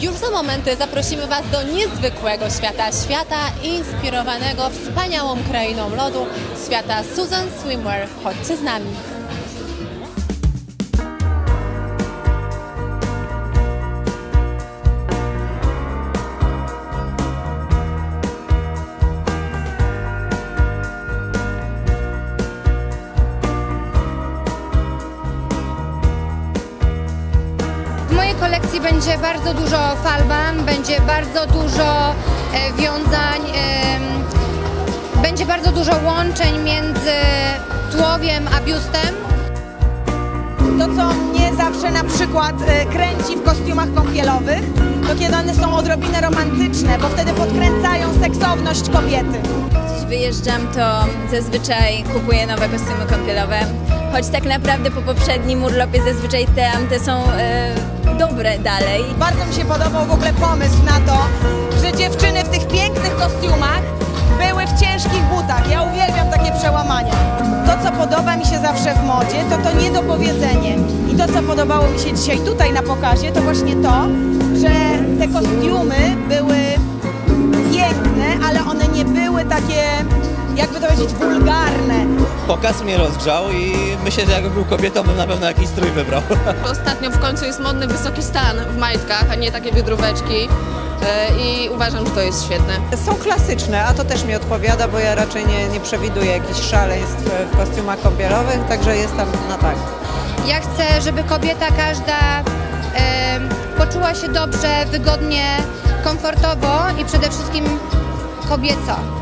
Już za momenty zaprosimy Was do niezwykłego świata, świata inspirowanego wspaniałą krainą lodu, świata Susan Swimwear. Chodźcie z nami. Kolekcji będzie bardzo dużo falban, będzie bardzo dużo e, wiązań, będzie bardzo dużo łączeń między tułowiem a biustem. To, co mnie zawsze na przykład e, kręci w kostiumach kąpielowych, to kiedy one są odrobinę romantyczne, bo wtedy podkręcają seksowność kobiety. Gdzieś wyjeżdżam, to zazwyczaj kupuję nowe kostiumy kąpielowe. Choć tak naprawdę po poprzednim urlopie zazwyczaj te amte są e, dobre dalej. Bardzo mi się podobał w ogóle pomysł na to, że dziewczyny w tych pięknych kostiumach były w ciężkich butach. Ja uwielbiam takie przełamania. To, co podoba mi się zawsze w modzie, to to niedopowiedzenie. I to, co podobało mi się dzisiaj tutaj na pokazie, to właśnie to, że te kostiumy były piękne, ale one nie były takie, jakby to powiedzieć, wulgarne. Pokaz mnie rozgrzał i myślę, że jakbym był kobietą, bym na pewno jakiś strój wybrał. Ostatnio w końcu jest modny wysoki stan w majtkach, a nie takie wydróweczki. E, I uważam, że to jest świetne. Są klasyczne, a to też mi odpowiada, bo ja raczej nie, nie przewiduję jakichś szaleństw w kostiumach kąpielowych, także jestem na tak. Ja chcę, żeby kobieta każda em, poczuła się dobrze, wygodnie, komfortowo i przede wszystkim kobieco.